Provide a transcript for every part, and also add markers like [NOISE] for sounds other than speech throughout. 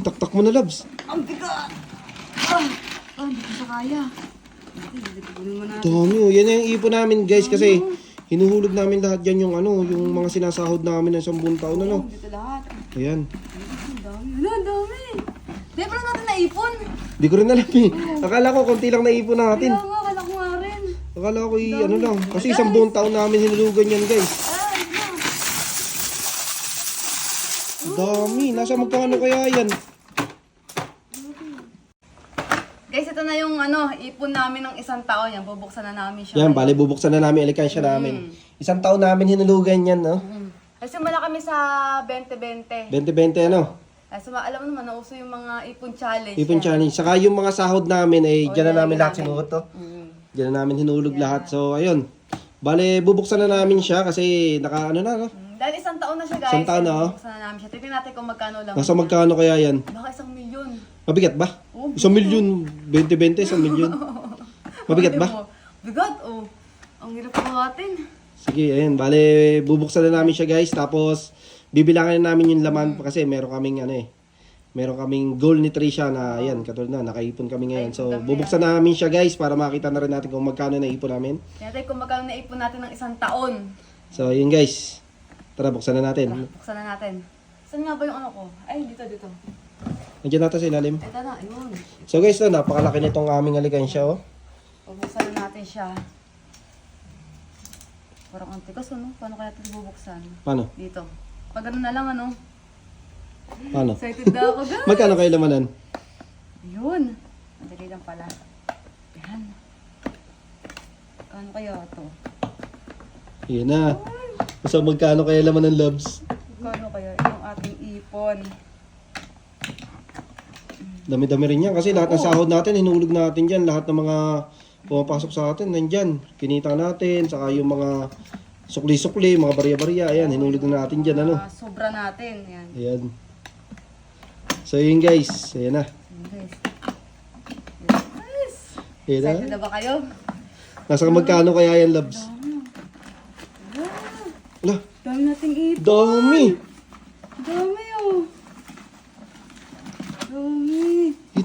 Itaktak mo na, Labs. Ang bigat! Ah! Ah, hindi ko siya kaya. Dami oh. Yan yung ipon namin, guys, kasi hinuhulog namin lahat yan yung ano, yung mga sinasahod namin ng isang buong taon, ano. Dito lahat. Ayan. Ang dami. Wala, ang dami. Di ba lang natin naipon? Di ko rin alam eh. Akala ko konti lang naipon natin. Kaya nga, kala ko nga rin. Akala ko i- ano lang. Kasi isang buong taon namin hinulugan yan, guys. Ah, na. Dami. Nasa magkano kaya yan? Guys, ito na yung ano, ipon namin ng isang taon yan. Bubuksan na namin siya. Yan, bali bubuksan na namin alikansya namin. Isang taon namin hinulugan yan, no? Kasi simula kami sa 2020. 20-20 ano? Kasi ma- alam mo naman, nauso yung mga ipon challenge. Ipon yan. challenge. Saka yung mga sahod namin, eh, dyan na namin lahat sinuot, to. Mm. Dyan na namin hinulog lahat. So, ayun. Bale, bubuksan na namin siya kasi naka, ano na, no? Mm, Dahil isang taon na siya, guys. Isang taon na, oh. Bubuksan na namin siya. Tignan natin kung magkano lang. Nasa magkano kaya yan? Baka isang milyon. Mabigat ba? Oh, Isang milyon. 20-20, isang milyon. [LAUGHS] Mabigat ba? Oh, Bigat, oh. Ang hirap buhatin. Sige, ayun. Bale, bubuksan na namin siya, guys. Tapos, bibilangin na namin yung laman kasi meron kaming, ano eh, meron kaming goal nutrition na, ayan, katulad na, nakaipon kami ngayon. So, bubuksan na namin siya, guys, para makita na rin natin kung magkano na ipon namin. Natin kung magkano naipon natin ng isang taon. So, yun, guys. Tara, buksan na natin. Buksan na natin. Saan nga ba yung ano ko? Ay, dito, dito. Nandiyan natin sa ilalim. Ito na, ayun. So, guys, no, napakalaki nitong aming alikansya, oh. Bubuksan na natin siya. Parang ang tigas, ano? Paano kaya ito bubuksan? Paano? Dito. Pag ano na lang, ano? Paano? Excited na ako, guys. Magkano kayo lamanan? Yun. Madali lang pala. Yan. Paano kaya ito? Yun na. So, magkano kaya laman ng loves? Paano kaya yung ating ipon? Dami-dami rin yan kasi lahat ng sahod natin, hinulog natin dyan. Lahat ng mga pumapasok sa atin, nandyan. Kinita natin, saka yung mga sukli-sukli, mga barya-barya, ayan, hinulog na natin dyan, ano. Ah, sobra natin. Yan. Ayan. So, yun guys, ayan na. Guys. Yes. Ayan na. Excited na ba kayo? Nasa magkano kaya yan, loves? Ala, Dami nating ipon. Dami oh.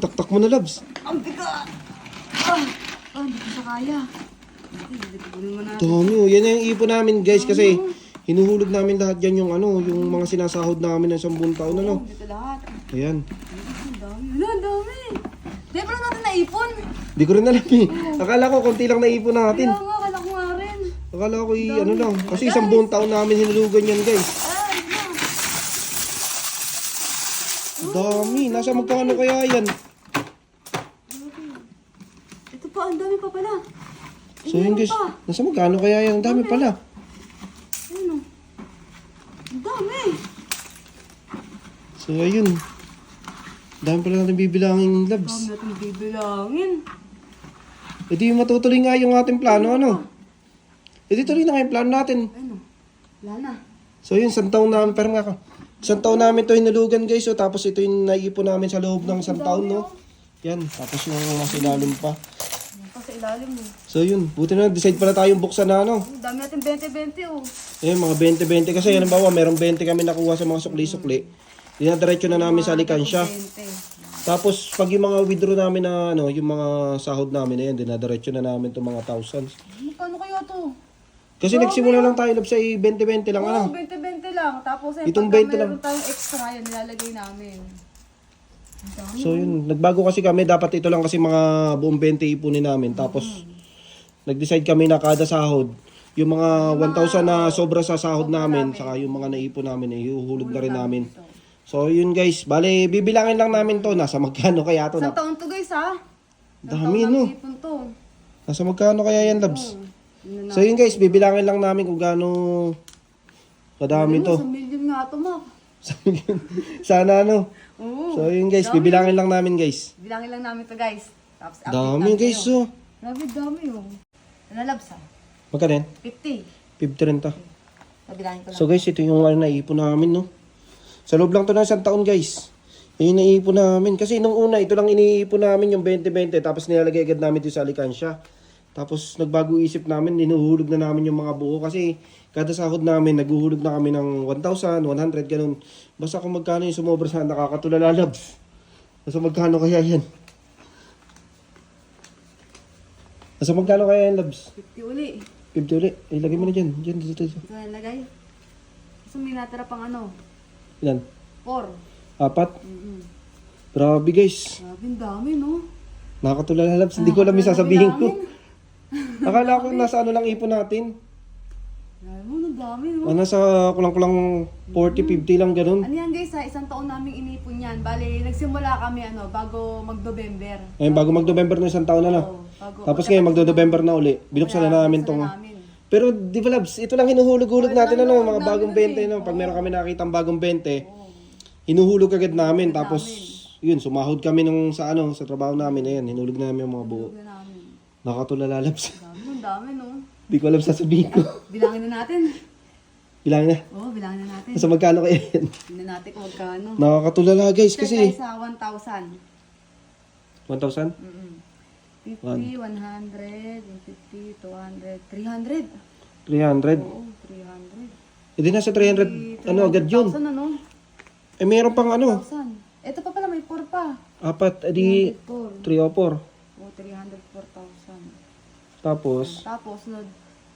Dami. Itaktak mo na, loves. Ang bigat. Ah, ah hindi ko siya kaya. Hindi, hindi. Dami, oh. Yan yung ipon namin, guys, kasi hinuhulog namin lahat yan yung ano, yung mga sinasahod namin ng isang buong taon, ano. Dito lahat. Ayan. Ang dami. Wala, ang dami. Di ba lang natin naipon? Di ko rin alam eh. Akala ko konti lang naipon natin. Kaya nga, kala ko nga rin. Akala ko i- ano lang. Kasi isang buong taon namin hinulugan yan guys. Ah, ito na. Dami. Nasa magkano kaya yan? Ito pa, ang dami pa pala. So yun guys. Nasa magkano kaya yan? Ang dami pala. Ano? Ang dami. So ayun. Dami pala natin bibilangin Ang labs. dami natin bibilangin. E di matutuloy nga yung ating plano ano. E di tuloy na nga yung plano natin. Ano? Wala na. So yun, isang taon namin. Pero nga ka. Isang taon namin to hinulugan guys. So, tapos ito yung naipon namin sa loob ng isang taon no. Yan. Tapos yung nasa ilalim pa. Yan ilalim mo. So yun. Buti na decide pala tayong buksan na ano. Ang dami natin 20-20 oh. Eh, mga 20-20 kasi halimbawa merong 20 kami nakuha sa mga sukli-sukli. Dinadiretso na namin sa alikansya. 20. Tapos pag yung mga withdraw namin na ano, yung mga sahod namin na yan, dinadiretso na namin itong mga thousands. Magkano kaya to? Kasi nagsimula lang tayo lab sa 20-20 lang ano. Oo, 20-20 lang. Tapos eh, Itong pagka 20 lang. meron tayong extra, yan nilalagay namin. So yun, nagbago kasi kami, dapat ito lang kasi mga buong 20 ipunin namin. Tapos nag-decide kami na kada sahod, yung mga 1,000 na sobra sa sahod namin, saka yung mga naipon namin, eh, ihuhulog na rin namin. So yun guys, bale bibilangin lang namin to, nasa magkano kaya to Isang na. taon to guys ha? Dami no. ipon to. Nasa magkano kaya yan, Labs? Yun na So yun guys, bibilangin lang namin kung gaano kadami to. Isang million nga to, Mak. [LAUGHS] Sana ano. Oo. So yun guys, bibilangin lang namin guys. Bilangin lang namin to guys. Tapos update Dami guys, kayo. oh. Grabe, dami oh. Ano labs ha? Magkano yan? 50. 50 rin to. Nabilangin ko lang. So guys, ito yung ano, naipon namin, no? Sa loob lang to ng isang taon, guys. Yung naipon namin. Kasi nung una, ito lang iniipon namin yung 20-20. Tapos nilalagay agad namin dito sa alikansya. Tapos nagbago isip namin, ninuhulog na namin yung mga buo. Kasi kada sahod namin, naguhulog na kami ng 1,000, 100, ganun. Basta kung magkano yung sumobra sa nakakatulala, labs. Nasa magkano kaya yan? Nasa magkano kaya yan, Labs? 50 uli. 50 ulit. Ilagay mo na dyan. Dyan, dito, dito. Ito na lagay. Gusto may natira pang ano? Ilan? 4. Apat? Mm-hmm. Grabe guys. Grabe, dami, no? Nakakatulala, Labs. Hindi ko alam yung sasabihin ko. Akala ko nasa ano lang ipon natin. Grabe mo, ang dami, no? Ah, nasa kulang-kulang 40, 50 lang ganun. Ano yan guys ha, isang taon namin inipon yan. Bali, nagsimula kami ano, bago mag-November. Ngayon, bago mag-November na isang taon na na. Oo, bago, Tapos ngayon, magdo-November na uli. Binuksan na namin tong... Pero di ba, Labs, ito lang hinuhulog-hulog natin, ano, mga bagong 20, no? Pag meron kami nakitang bagong 20, hinuhulog agad namin. Tapos, yun, sumahod kami nung sa ano, sa trabaho namin, ayan, hinulog na namin yung mga buo. Nakatulala, Labs. [LAUGHS] Dami, no. Di ko alam sasabihin ko. [LAUGHS] Bilangin na natin. Ilang na. Oo, bilangin na natin. Nasa magkano kaya yan? Tingnan natin kung magkano. Nakakatulala, guys, Kasi kasi... sa 1,000. 1,000? Mm-mm. 50, 100, 150, 200, 300. 300? Oo, 300. E di nasa 300, ano, agad yun. 1,000 ano? Eh, meron pang ano, 1,000. Ito pa pala, may 4 pa. apat, edi 4. 3 o 4. O, 304,000. Tapos, Tapos, no,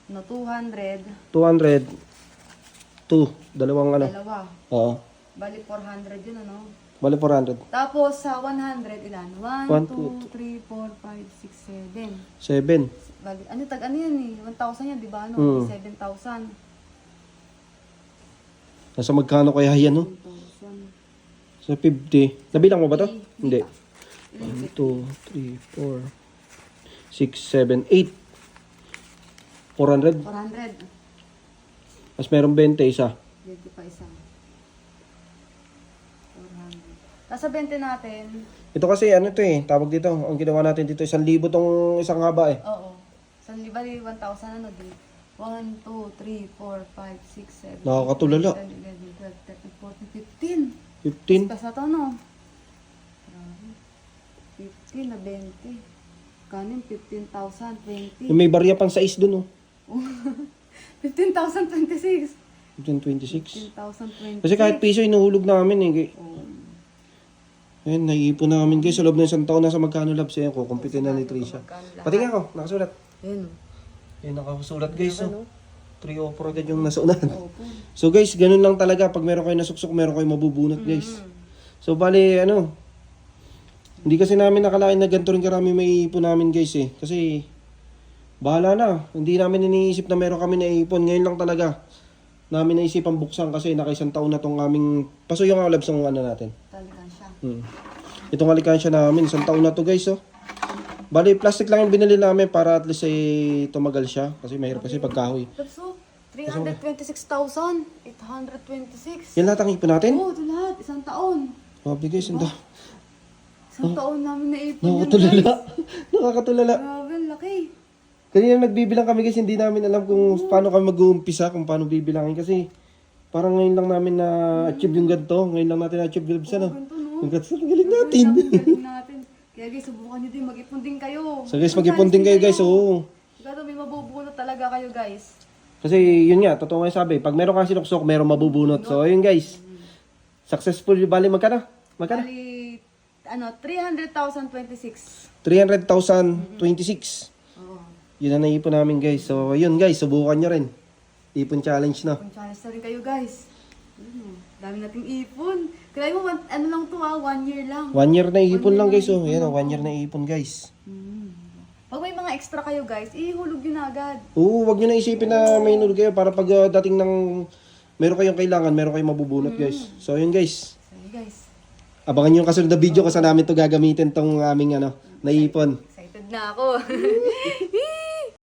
no 200, 200, 2, dalawang ano. dalawa. Oo, Bali, 400 yun, ano? bali 400. Tapos, sa 100, ilan? 1, One, 2, 3, 4, 5, 6, 7. 7. Bali, ano, tag, ano yan eh? 1,000 yan, di ba? Ano? Mm. 7,000. Nasa magkano kaya yan, no? 1,000. Sa 50. Nabilang mo ba to? Hindi. Hindi. 1, 2, 3, 4, 6, 7, 8. 400. 400. Mas meron 20 isa. Dito pa isa. 400. Nasa 20 natin. Ito kasi ano to eh, tawag dito. Ang ginawa natin dito, isang libo tong isang haba eh. Oo. Sa bali 1,000 ano di? 1, 2, 3, 4, 5, 6, 7, Nakakatulala. 10, 11, 12, 13, 14, 15. 15. Basta to no? Grabe. 15 na 20. Kanin 15,000, 20. Yung may barya pang 6 dun oh. 15,026. 1526. 15,020. Kasi kahit piso inuhulog namin eh. Oo. Ayun, naiipon namin guys. Sa loob ng isang taon, nasa magkano labs yan. Kukumpitin na ni Trisha. Pati nga ako, nakasulat. Ayun. Ayun, nakasulat guys. Ano? Oh. 3 o 4 agad yung nasunan. So guys, ganun lang talaga. Pag meron kayo nasuksok, meron kayo mabubunot guys. So bali, ano, hindi kasi namin nakalain na ganito rin karami may ipon namin guys eh. Kasi, bahala na. Hindi namin iniisip na meron kami na ipon. Ngayon lang talaga namin naisipan buksan kasi nakaisang taon na tong aming paso yung labs ng ano natin. Talaga siya. Hmm. Itong alikansya namin, isang taon na to guys oh. Bali, plastic lang yung binili namin para at least ay tumagal siya. Kasi mahirap kasi pagkahoy. So, 326,826. Yan lahat ang ipon natin? Oo, ito lahat. Isang taon. Grabe guys, ang Isang taon namin naipon yun, Nakakatulala. guys. [LAUGHS] Nakakatulala. Grabe, laki. Kanina nagbibilang kami kasi hindi namin alam kung paano kami mag-uumpisa, kung paano bibilangin kasi parang ngayon lang namin na-achieve yung ganito. Ngayon lang natin na-achieve yung. Ganito, no? Yung ganito, ang galing natin. Ang galing natin. [LAUGHS] Kaya guys, subukan nyo din. Mag-ipon din kayo. So guys, mag-ipon din kayo guys, oo. Siguro may mabubulot talaga kayo guys. Kasi yun nga, totoo nga yung sabi, pag meron kang sinuksok, meron mabubunot. So ayun guys, successful yung bali magkano? Magkano? Bali, ano, 300,026. 300,026. Oo. Yun ang naipon namin guys. So yun guys, subukan nyo rin. Ipon challenge na. Kung challenge na rin kayo guys. Ayun, oh. Dami nating ipon. Kaya mo, one- ano lang to ah, one year lang. One year na ipon lang guys. Oh. Yan, oh, one year na ipon guys. Hmm. Pag may mga extra kayo guys, ihulog yun na agad. Oo, wag nyo na isipin na may nulog kayo para pag uh, dating ng meron kayong kailangan, meron kayong mabubunot guys. So yun guys, So yun guys, abangan nyo yung kasunod na video kasi namin to gagamitin tong aming ano, naipon. excited na ako. [LAUGHS]